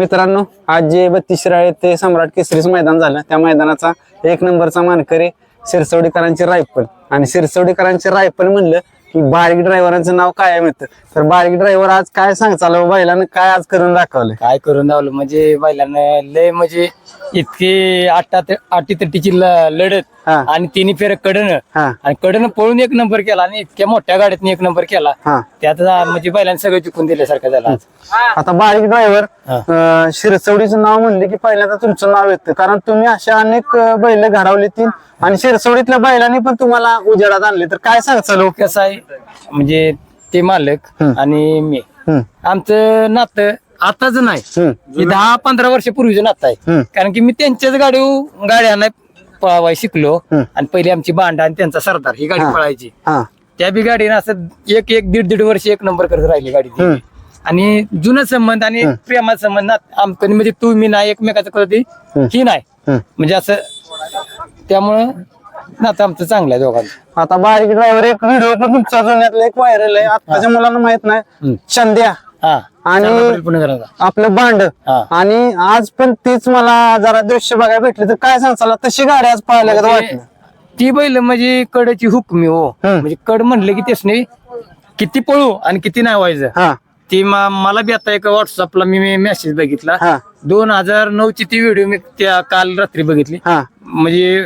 मित्रांनो आज जे बत्तीस शिराळे ते सम्राट केसरीच मैदान झालं. त्या मैदानाचा एक नंबरचा मानकरी सिरसवडीकरांचे रायफल. आणि सिरसवडीकरांचे रायफल म्हणलं की बारीक ड्रायव्हरांचं नाव कायम येतं. तर बारीक ड्रायव्हर आज काय सांगचाल हो? बैलानं काय आज करून दाखवलं काय करून दाखवलं म्हणजे बैलानं लय म्हणजे इतकी आठा अटीतटीची लढत हा. आणि तिन्ही फेर कडनं हा आणि कडनं पळून एक नंबर केला आणि इतक्या मोठ्या गाडीत एक नंबर केला हा त्यात जा- म्हणजे बैलांनी सगळं चुकून दिल्यासारखं झालं आज. आता बारीक ड्रायव्हर. शिरसवडीचं नाव म्हणले की पहिल्यांदा तुमचं नाव येतं कारण तुम्ही अशा अनेक अं, बैल घडवली ती आणि शिरसवडीतल्या बैलांनी पण तुम्हाला उजेडात आणले तर काय सांगचाल हो? कसं आहे म्हणजे ते मालक. आणि मी हम्म, आमचं नातं आताच नाही हम्म, हे दहा पंधरा वर्षापूर्वीचं नातं आहे हम्म. कारण की मी त्यांच्याच गाडी गाड्या नाही पळवाय शिकलो. आणि पहिली आमची बांडा आणि त्यांचा सरदार ही गाडी हा. पळायची. हा. त्या बी गाडीनं असं एक एक दीड दीड वर्ष एक नंबर करत राहिली गाडी ती. आणि जुना संबंध आणि प्रेमाचा संबंध ना आमकडे म्हणजे तू मी नाही एकमेकाचं कळते ही. नाही. म्हणजे असं त्यामुळं नातं आमचं चांगलं आहे दोघांचं. आता बारीक ड्रायव्हर एक व्हिडिओ पण तुमचा जुन्यातला एक व्हायरल आहे. आताच्या मुलांना माहीत नाही. हम्म. चंद्या. आणि आपलं बांड हा. आणि आज पण तीच मला जरा दृश्य बघायला भेटली. तर काय सांगचाल तशी गाडी आज पाहायला का म्हणजे वाटलं. ती बैल म्हणजे कडची हुकमी हो. म्हणजे कड म्हणले की त्यासने किती पळू आणि किती नाही व्हायचं हा. ती मला बी आता एक व्हॉट्सअपला मी मेसेज बघितला. हा. दोन हजार नऊ ची ती व्हिडिओ मी त्या काल रात्री बघितली. हा. म्हणजे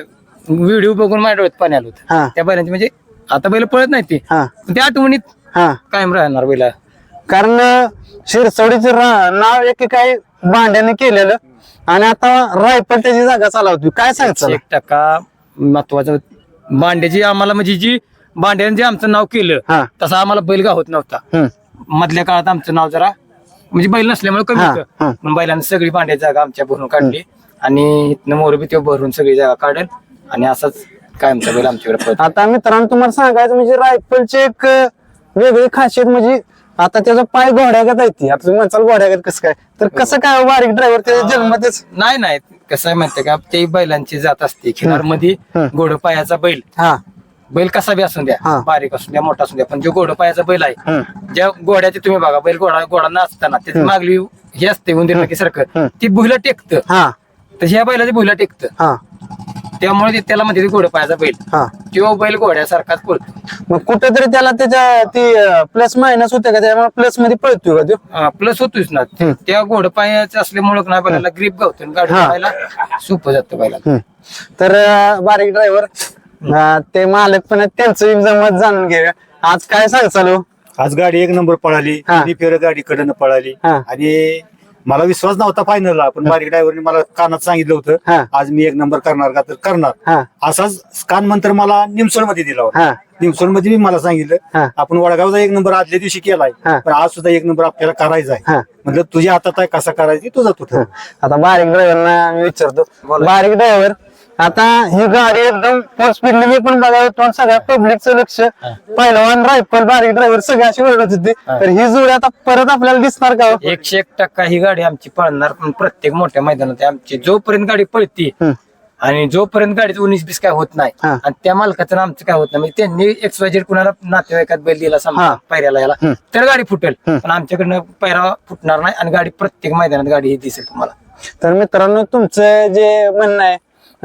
व्हिडिओ बघून माझ्या डोळ्यात पाणी आलं होतं. त्या बैलांची म्हणजे आता बैल पळत नाही ती. हा. त्या आठवणीत हा. कायम राहणार बैला. कारण शिरसवडीचं रा- नाव एक काय भांड्याने केलेलं. आणि आता रायफल त्याची जागा चालवतो काय सांगचाल एक टक्का महत्वाचं भांड्याची आम्हाला म्हणजे जी भांड्याने जे आमचं नाव केलं हा. तसा आम्हाला बैल गावत नव्हता. मधल्या काळात आमचं नाव जरा म्हणजे बैल नसल्यामुळे कमी हा, होतं. पण बैलांनी सगळी भांड्याची जागा आमच्या भरून काढली. आणि इथनं मोरबी ते भरून सगळी जागा काढेल. आणि असाच कायमचा बैल आमच्याकडे पळतो आता मित्रांनो तुम्हाला सांगायचं म्हणजे रायफलची एक अं, वेगळी खासियत म्हणजे आता त्याचा पाय घोड्यागत आहे ती. आता तुम्ही म्हणसाल घोड्यागत कसं काय? तर कसं काय बारीक ड्रायव्हर त्याच्या जन्मतेच नाही नाही. कसं आहे माहितीये का? ते बैलांची जात असते. खिलारमध्ये हम्म. घोडपायाचा बैल. हा. बैल कसा बी असून हा. द्या बारीक असून द्या मोठा असून द्या पण जो घोडपायाचा बैल आहे हम्म. ज्या घोड्याचे तुम्ही बघा बैल घोडा घोडा नाचताना त्याची मागली हे असते उंदीर की सारखं. ती भुईला टेकतं. हा. तर ह्या बैलाचे भुईला टेकतं. हा. त्यामुळे ते त्याला म्हणते घोडपायाचा बैल. हा. किंवा बैल घोड्यासारखाच पळतो. मग कुठेतरी त्याला त्याच्या ती प्लस मायनस होते का? त्यामुळे प्लसमध्ये पळतोय का तो? प्लस होतोच ना. त्या घोडपायाचं असल्यामुळे ना बैलाला ग्रीप गावतो गाडी. पाहायला सोपं जातं हम्म. तर बारीक ड्रायव्हर ते मालक पण आहेत त्यांचं एक जमत जाणून घेऊया. आज काय सांग चालू? आज गाडी एक नंबर पळाली. फेर गाडी कडनं पळाली. आणि मला विश्वास नव्हता फायनलला पण बारीक ड्रायव्हरने मला कानात सांगितलं. होतं आज मी एक नंबर करणार का तर करणार. असाच कान मंत्र मला निमसोडमध्ये दिला होता. निमसोडमध्ये मी मला सांगितलं. आपण वडगावचा एक नंबर आदल्या दिवशी केलाय. पण आज सुद्धा एक नंबर आपल्याला करायचा आहे. म्हटलं तुझ्या हातात आहे कसा करायची तुझा तू. आता बारीक ड्रायव्हरना मी विचारतो. बारीक ड्रायव्हर आता ही गाडी एकदम फुल स्पीडने मी पण बघा येतो आणि सगळ्या पब्लिकचं लक्ष पहिलवान रायफल बारीक ड्रायव्हर सगळे अशी ओरडत होते तर ही जोडी आता परत आपल्याला दिसणार का हो? एकशे एक टक्का ही गाडी आमची पळणार पण प्रत्येक मोठ्या मैदानात आहे आमची जोपर्यंत गाडी पळती. आणि जोपर्यंत गाडीचं उन्नीस बीस काय होत नाही हा. आणि त्या मालकाचं आणि आमचं काय होत नाही म्हणजे त्यांनी एक्सवायजेड कुणाला नातेवाईकात बैल दिला हा. समजा पैऱ्याला याला हम्म. तर गाडी फुटेल हम्म. पण आमच्याकडनं पैरा फुटणार नाही आणि गाडी प्रत्येक मैदानात गाडी ही दिसेल तुम्हाला तर मित्रांनो तुमचं जे म्हणणं आहे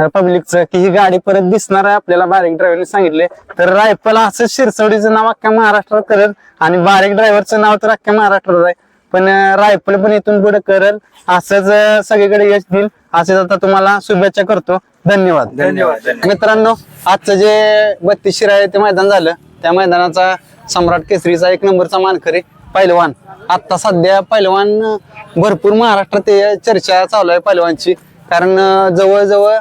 पब्लिकचं की ही गाडी परत दिसणार आहे. आपल्याला बारीक ड्रायव्हरने सांगितले. तर रायफल असं शिरसवडीचं नाव अख्ख्या महाराष्ट्रात करल आणि बारीक ड्रायव्हरचं नाव तर अख्ख्या महाराष्ट्रात आहे. पण रायफल पण इथून पुढे करल. असंच सगळीकडे यश देईल. असेच आता तुम्हाला शुभेच्छा करतो. धन्यवाद. धन्यवाद मित्रांनो आजचं जे बत्तीस शिराळे ते मैदान झालं. त्या मैदानाचा सम्राट केसरीचा एक नंबरचा मानकरी पैलवान. आता सध्या पैलवान भरपूर महाराष्ट्रात चर्चा चालू आहे पैलवानची. कारण जवळजवळ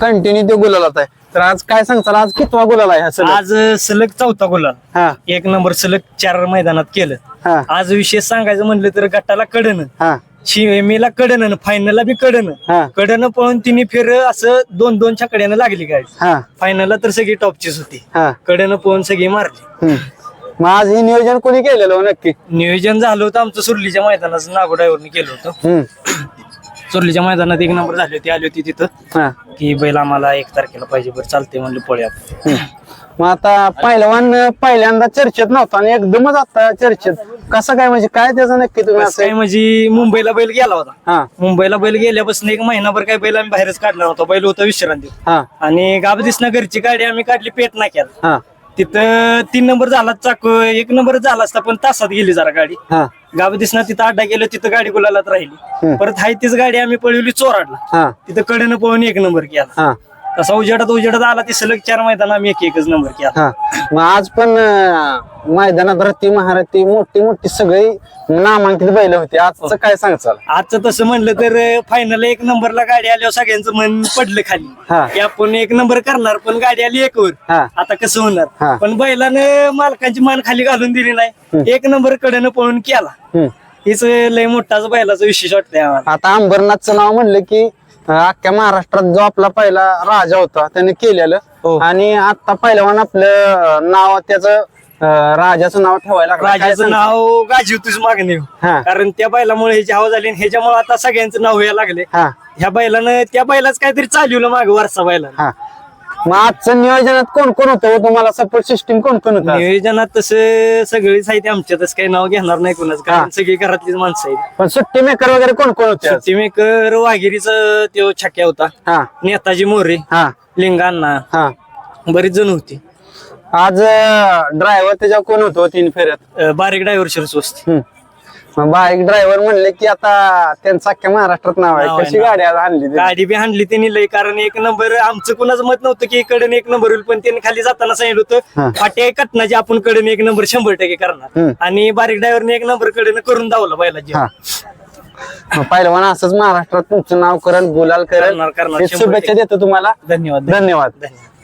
कंटिन्यू ते गुलालात आहे. तर आज काय सांगताल? आज कितवा गुलाल आहे हा सलग? आज सलग चौथा गोला हा. एक नंबर सलग चार मैदानात केलं. हा. आज विशेष सांगायचं म्हणलं तर गटाला कडन. हा. शिमेला कडन फायनलला बी कडन. कडन पळून तिने फेर असं दोन दोन छकड्यानं लागली गाडी हा. फायनलला तर सगळी टॉपचीच होती. हा. कडन पळून सगळी मारली. हम्म. मग आज हे नियोजन कोणी केलेलं हो नक्की? नियोजन झालं होतं आमचं सुरलीच्या मैदानाचं नागो ड्रायव्हरने केलं होतं. हम्म. सुरलीच्या मैदानात एक नंबर झाली होती आली होती तिथं. हा. की बैल आम्हाला एक तारखेला पाहिजे बरं चालते म्हणलं पळ्या. मग आता पहिलवान पहिल्यांदा चर्चेत नव्हता आणि एकदमच आता चर्चेत. कसं काय म्हणजे काय त्याचं नक्की तुम्ही कसं काय असं म्हणजे मुंबईला बैल गेला होता. हा. मुंबईला बैल गेल्यापासून एक महिनाभर काय बैल आम्ही बाहेरच काढला नव्हता बैल होता विश्रांती. हा. आणि गाब दिसना घरची गाडी आम्ही काढली पेट नाक्याला हा. तिथं तीन नंबर झाला चाक एक नंबर झाला असता पण तासात गेली जरा गाडी. हा. गाव दिसना तिथं अड्डा गेलो तिथं गाडी गुलालात राहिली. परत हाय तीच गाडी आम्ही पळवली चोराडला. तिथं कडेनं पळून एक नंबर केला. हा. तसा उजेडात उजेडात आला ती सलग चार मैदान आम्ही एक एकच नंबर केला. मग आज पण मैदानात रती महारथी मोठी मोठी सगळी नामांकित बैल होती. आजचं काय सांगचाल आजचं तसं म्हणलं तर फायनल एक नंबरला गाडी आल्यावर सगळ्यांचं मन पडलं. खाली. की आपण एक नंबर करणार पण गाडी आली एक वर हा. आता कसं. होणार? पण बैलानं मालकांची मान खाली घालून दिली नाही. एक नंबर कडेनं पळून केला. हेच लय मोठाच बैलाचा विशेष वाटतंय आम्हाला. आता अंबरनाथचं नाव म्हणलं की अख्ख्या महाराष्ट्रात जो आपला पहिला राजा होता त्याने केलेलं. हो. आणि आता पहिलवान आपलं नाव त्याचं राजाचं नाव ठेवायला राजाचं? नाव गाजी होतीच मागणी हा. कारण त्या बैलामुळे ह्याची हवा झाली आणि ह्याच्यामुळे आता सगळ्यांचं नाव व्हायला लागले. हा. ह्या बैलानं त्या बैलाच काहीतरी चालवलं माग वारसा बैलानं. हा. मग आजचं नियोजनात कोण कोण होतं हो? तुम्हाला सपोर्ट सिस्टीम कोण कोण होतं नियोजनात तसं सगळीच आहे ते आमच्या तसं काही नाव घेणार नाही कोणाच. कारण सगळी घरातलीच माणसं आहेत. पण सुट्टी मेकर वगैरे कोण कोण होते आज? सुट्टी मेकर वाघिरीचा तो छक्या होता. हा. नेताजी मोरे हा. लिंगांना हा. बरीच जण होती. आज ड्रायव्हर त्याच्यावर कोण होतो तीन फेऱ्यात? अं, बारीक ड्रायव्हर शिरसोस्त हम्म. मग बाईक ड्रायव्हर म्हणले की आता त्यांचं अख्ख्या महाराष्ट्रात नाव आहे नाव आहे, कशी. गाडी आज आणली त्यांनी? गाडी बी हाणली त्यांनी लय कारण एक नंबर आमचं कुणाचं मत नव्हतं की कडन एक नंबर होईल पण त्यांनी खाली जाताना सांगितलं हा. होतं फाट्या कटनाची आपण कडन एक नंबर शंभर टक्के करणार. आणि बारीक ड्रायव्हरने एक नंबर कडन करून दावला हा मग पहिलवान असंच महाराष्ट्रात तुमचं नाव करेल गुलाल करेल करणार, करणार, हे शंभर शुभेच्छा. देतो तुम्हाला धन्यवाद धन्यवाद धन्यवाद